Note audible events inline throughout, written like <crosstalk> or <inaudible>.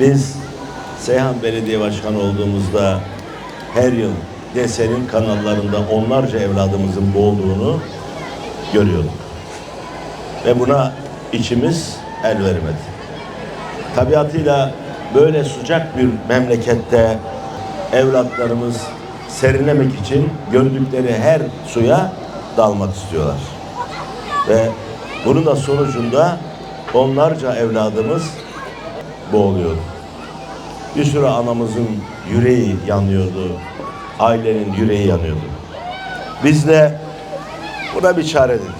Biz Seyhan Belediye Başkanı olduğumuzda her yıl desenin kanallarında onlarca evladımızın boğulduğunu görüyorduk. Ve buna içimiz el vermedi. Tabiatıyla böyle sıcak bir memlekette evlatlarımız serinlemek için gördükleri her suya dalmak istiyorlar. Ve bunun da sonucunda onlarca evladımız boğuluyordu. Bir sürü anamızın yüreği yanıyordu. Ailenin yüreği yanıyordu. Biz de buna bir çare dedik.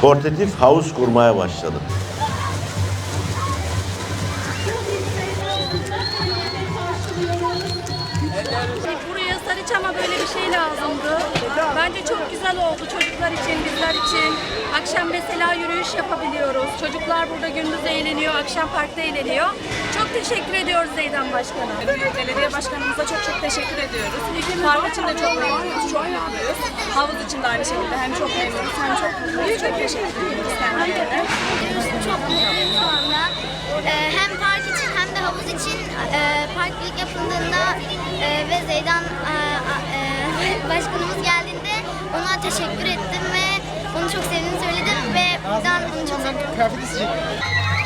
Portatif havuz kurmaya başladık. Buraya Sarıçam'a böyle bir şey lazımdı. Bence çok güzel oldu çocuklar için, bizler için. Akşam mesela yürüyüş yapabiliyoruz. Çocuklar burada gündüz eğleniyor, akşam parkta eğleniyor. Çok teşekkür ediyoruz Zeydan Başkan'a. Belediye başkanımıza çok çok teşekkür ediyoruz. Park için de çok memnunuz, çok mutluyuz. Havuz için de aynı şekilde hem çok memnunuz hem çok mutluyuz. Çok teşekkür ediyoruz kendilerine. Çok mutluyum şu anda. Ee, hem park için hem de havuz için e, park ilk yapıldığında e, ve Zeydan e, e, <laughs> başkanımız geldiğinde ona teşekkür ettim ve onu çok sevdiğimi söyledim ve buradan onu çok seviyorum.